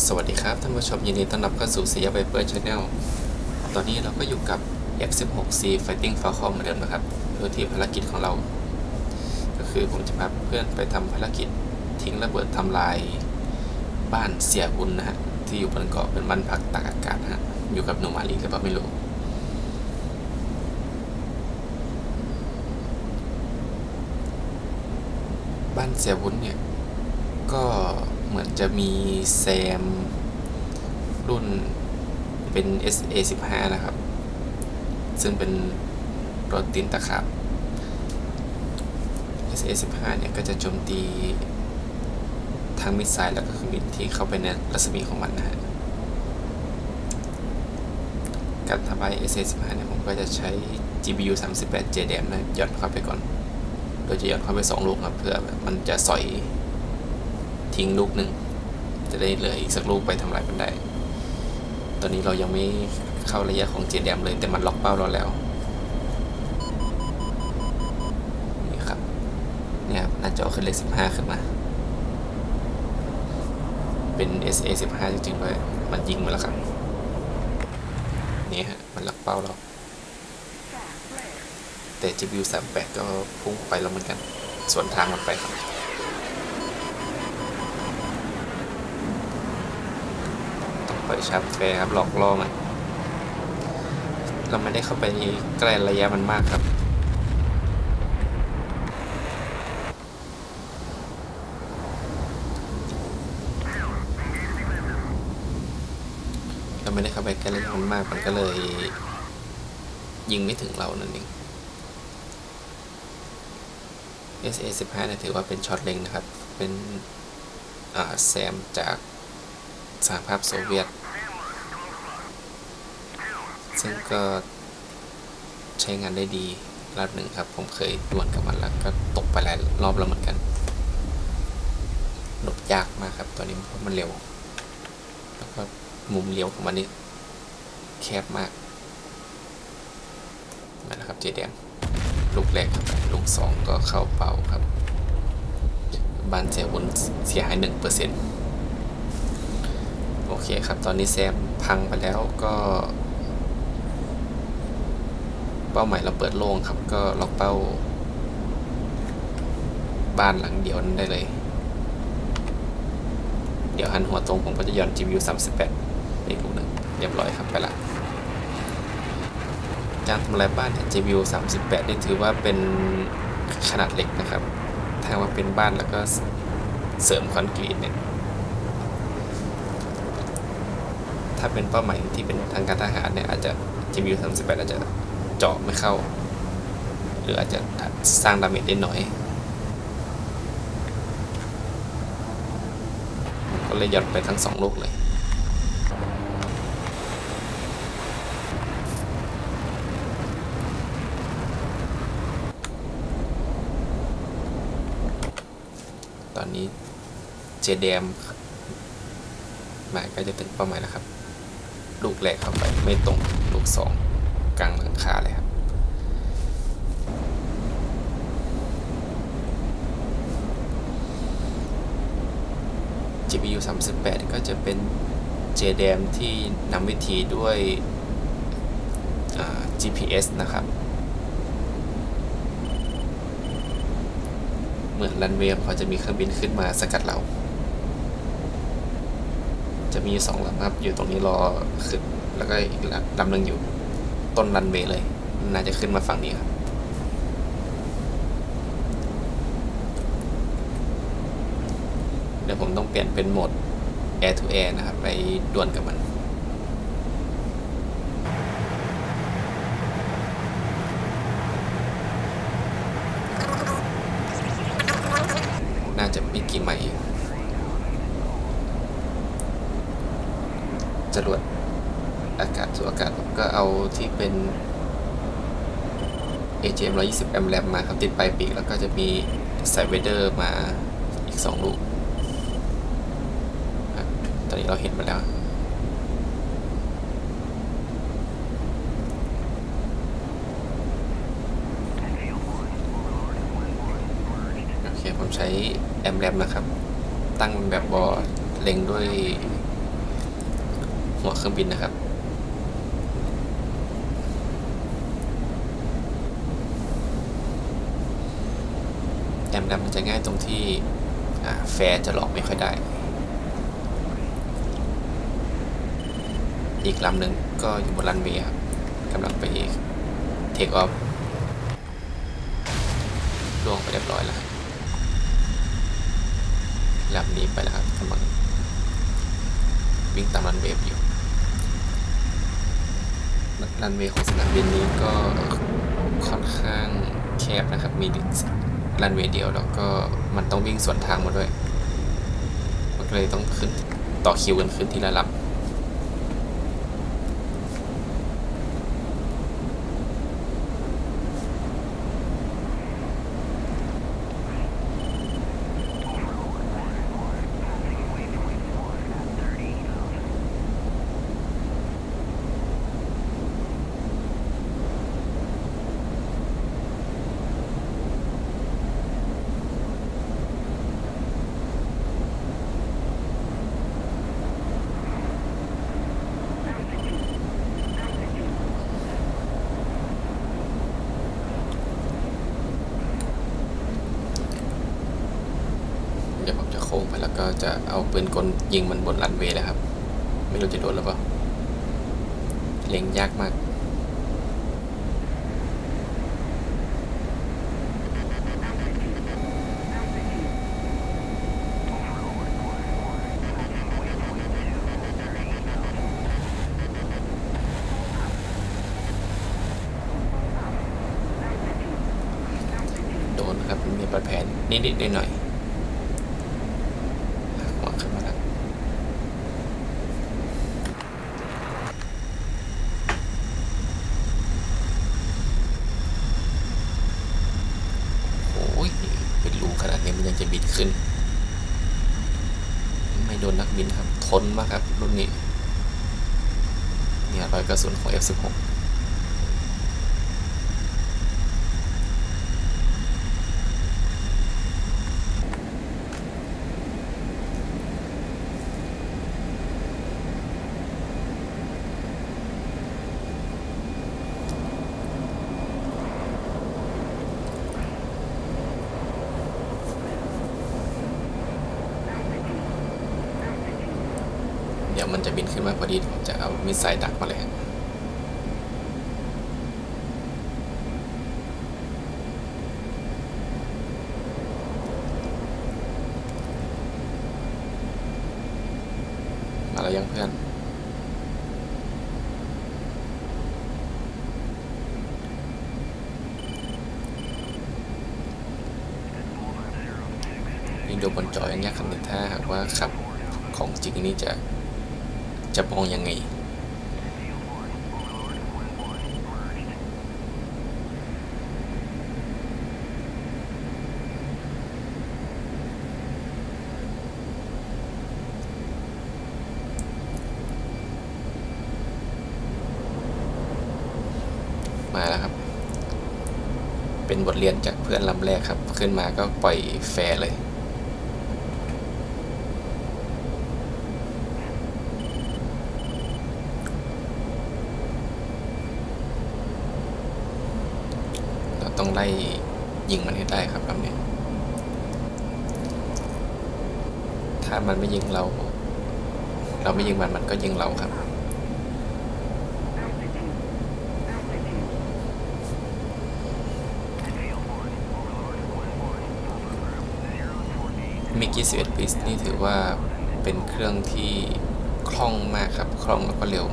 สวัสดีครับท่านผู้ชมยินดีต้อนรับเข้าสู่สยาไบเปอร์ชาแนลตอนนี้เราก็อยู่กับ F16C Fighting Falcon เหมือนเดิมนะครับ โดยที่ภารกิจของเรา ก็คือผมจะพาเพื่อนไปทำภารกิจทิ้งระเบิดทำลายบ้านเสียบุญนะฮะ ที่อยู่บนเกาะเป็นบ้านพักตากอากาศฮะ อยู่กับหนูมาลีหรือเปล่าไม่รู้ บ้านเสียบุญเนี่ย ก็ เหมือนจะมีแซมรุ่นเป็น SA15 นะครับ ซึ่งเป็นรถตินตะขับ SA15 เนี่ยก็จะโจมตีทั้งมิสไซล์แล้วก็เครื่องบินที่เข้าไปในรัศมีของมันนะฮะ การทำลาย SA15 เนี่ยผมก็จะใช้ GBU 38 JDM นะหย่อนเข้าไปก่อน โดยจะหย่อนเข้าไป 2 ลูกครับเพื่อมันจะสอย ทิ้งลูกหนึ่งจะได้เหลืออีกสักลูกไปทำลายมันได้ ตอนนี้เรายังไม่เข้าระยะของเจดแดมเลยแต่มันล็อกเป้าเราแล้วนี่ครับเนี่ยครับหน้าจอขึ้นเลขสิบห้าขึ้นมา เป็น SA สิบห้าจริงๆด้วยมันยิงมาแล้วครับนี่ฮะมันล็อกเป้าเราแต่ GPU 38 ก็พุ่งไปแล้วเหมือนกัน ส่วนทางมันไปครับ ชาร์จแฟร์ครับหลอกล่อมัน เราไม่ได้เข้าไปใกล้ระยะมันมากครับเราไม่ได้เข้าไปใกล้ระยะมันมากมันก็เลย ยิงไม่ถึงเรานั่นเอง SA 15 เนี่ยถือว่าเป็นช็อตเล็งนะครับ เป็นแซมจากสหภาพโซเวียต ซึ่งก็ใช้งานได้ดีรอบหนึ่งครับ ผมเคยดวลกับมันแล้วก็ตกไปหลายรอบแล้วเหมือนกันหลบยากมากครับตัวนี้เพราะมันเร็ว แล้วก็มุมเลี้ยวของมันนี่แคบมากมาแล้วครับเจแดมลูกแรกครับลูกสองก็เข้าเป่าครับบานเสียบนเสียหายหนึ่งเปอร์เซ็นต์โอเคครับ ตอนนี้แซมพังไปแล้วก็ เป้าหมายเราเปิดโล่งครับ ก็ล็อกเป้า บ้านหลังเดียวนั้นได้เลย เดี๋ยวหันหัวตรงผมก็จะหย่อน GPU 38 อีกลูกหนึ่งเรียบร้อยครับไปละการทำลายบ้านเนี่ย GPU 38 นี่ถือว่าเป็นขนาดเล็กนะครับ ถ้าว่าเป็นบ้านแล้วก็เสริมคอนกรีตเนี่ยถ้าเป็นเป้าหมายที่เป็นทางการทหารเนี่ยอาจจะ GPU 38อาจจะ เจาะไม่เข้า หรืออาจจะสร้างดาเมจได้น้อย ก็เลยหย่อนไปทั้งสองลูกเลยตอนนี้เจเดมหมายก็จะถึงเป้าหมายแล้วครับ ลูกแรกเข้าไปไม่ตรง ลูกสอง กลางเหลังคาเลยครับ GPU 38 ก็จะเป็น JDM ที่นำวิธีด้วย GPS นะครับ เหมือนรันเวย์เขาจะมีเครื่องบินขึ้นมาสกัดเรา จะมีสองลำครับ อยู่ตรงนี้รอขึ้น แล้วก็อีกลำหนึ่งอยู่ ต้นรันเวย์เลย น่าจะขึ้นมาฝั่งนี้ครับ เดี๋ยวผมต้องเปลี่ยนเป็นโหมด Air to Air นะครับ ไปด่วนกับมัน น่าจะไม่กี่ไมล์จรวดอากาศสู่อากาศผมก็เอา ที่เป็น AGM 120 m RAM มาครับติดปลายปีกแล้วก็จะมีสายเวเดอร์มาอีก 2 ลูก ตอนนี้เราเห็นมาแล้ว โอเค ผมใช้แอมแรมนะครับ ตั้งแบบบอร์ดเล็งด้วยหัวเครื่องบินนะครับ แอมดำมันจะง่ายตรงที่แฟร์จะหลอกไม่ค่อยได้ อีกลำหนึ่งก็อยู่บนรันเวย์ครับกำลังไปเทคออฟล่วงไปเรียบร้อยแล้วลำนี้ไปแล้วครับกำลังวิ่งตามรันเวย์อยู่รันเวย์ของสนามบินนี้ก็ค่อนข้างแคบนะครับ มีดิส รันเวย์เดียวแล้วก็มันต้องวิ่งสวนทางมาด้วย มันก็เลยต้องขึ้นต่อคิวกันขึ้นทีละลำ เดี๋ยวผมจะโค้งไปแล้ว ก็จะเอาปืนกลยิงมันบนรันเวย์เลยครับ ไม่รู้จะโดนหรือเปล่าเล็งยากมาก โดนครับมีบาดแผลนิดๆหน่อยๆหัวขึ้นมาแล้ว โอ้ย เป็นรูขนาดนี้มันยังจะบิดขึ้น ไม่โดนนักบินครับ ทนมากครับรุ่นนี้ เนี่ยรอยกระ สุนของ F16 เดี๋ยวมันจะบินขึ้นมาพอดีผมจะเอามิสไซล์ดักมาเลย ฮะมาแล้วยังเพื่อน นี่ดูบนจออย่างเงี้ยคำนึงถ้าหากว่าขับของจริงนี่จะจะมองยังไง มาแล้วครับ เป็นบทเรียนจากเพื่อนลำแรกครับ ขึ้นมาก็ปล่อยแฟร์เลยเราต้องไล่ยิงมันให้ได้ครับลำนี้ ถ้ามันไม่ยิงเรา เราไม่ยิงมันมันก็ยิงเราครับ มิกกี้11ปิสนี่ถือว่าเป็นเครื่องที่คล่องมากครับ คล่องแล้วก็เร็ว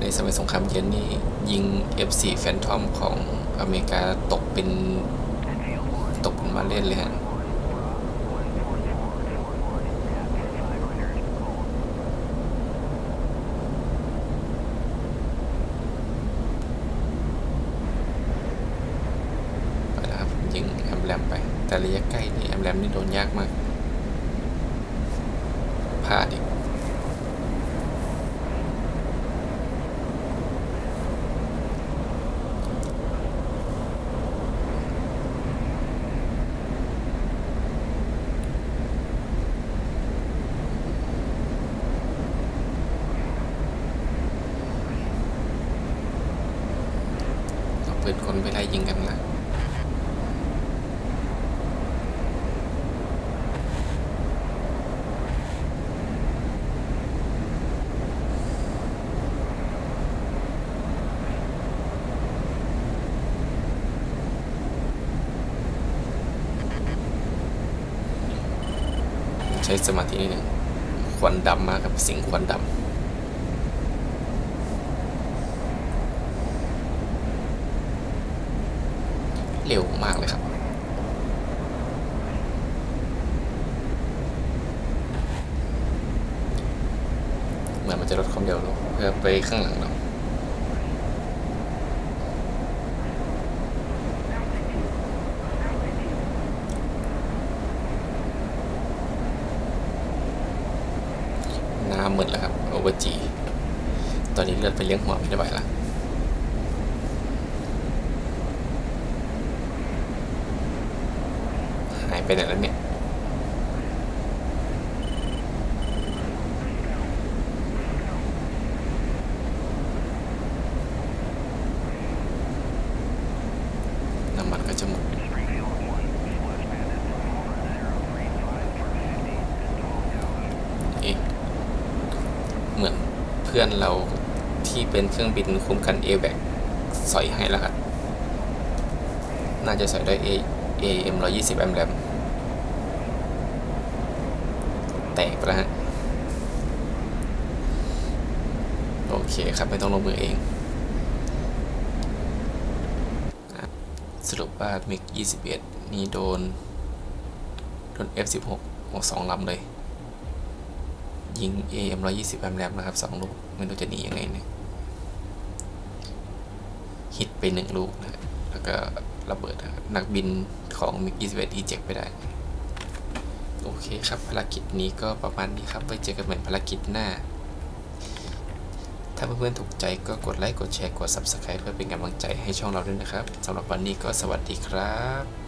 ในสมัยสงครามเย็นนี่ยิง F4 Phantom ของอเมริกาตกเป็น ตกเป็นมาเล่นเลยฮะ แรมนี่โดนยากมากพลาดอีกปิดคนไปไล่ยิงกันนะ ใช้สมาธินิดหนึ่งควันดำมากครับสิงควันดำเร็วมากเลยครับ เหมือนมันจะลดความเร็วลงเพื่อไปข้างหลังเรา หมดแล้วครับโอเวอร์จีตอนนี้เลือดไปเลี้ยงหัวไม่ได้ไหวละหายไปไหนแล้วเนี่ย น้ำมันก็จะหมด เอ๊ะเหมือนเพื่อนเราที่เป็นเครื่องบินคุ้มกันเอแบกสอยให้แล้วครับ น่าจะสอยได้ A AM 120แอมแรมแตกไปแล้วฮะ โอเคครับ ไม่ต้องลงมือเอง สรุปว่ามิก21 นี่โดน โดน F16 หัวสองลำเลย ยิง AM 120แอมแรมนะครับสองลูกไม่รู้จะหนียังไงเนี่ยฮิตไปหนึ่งลูกนะฮะแล้วก็ระเบิดนะครับนักบินของมิก21ที่เจ็บไปได้ โอเคครับภารกิจนี้ก็ประมาณนี้ครับไว้เจอกันใหม่ภารกิจหน้า ถ้าเพื่อนๆถูกใจก็กดไลค์กดแชร์กด Subscribe เพื่อเป็นกำลังใจให้ช่องเราด้วยนะครับสำหรับวันนี้ก็สวัสดีครับ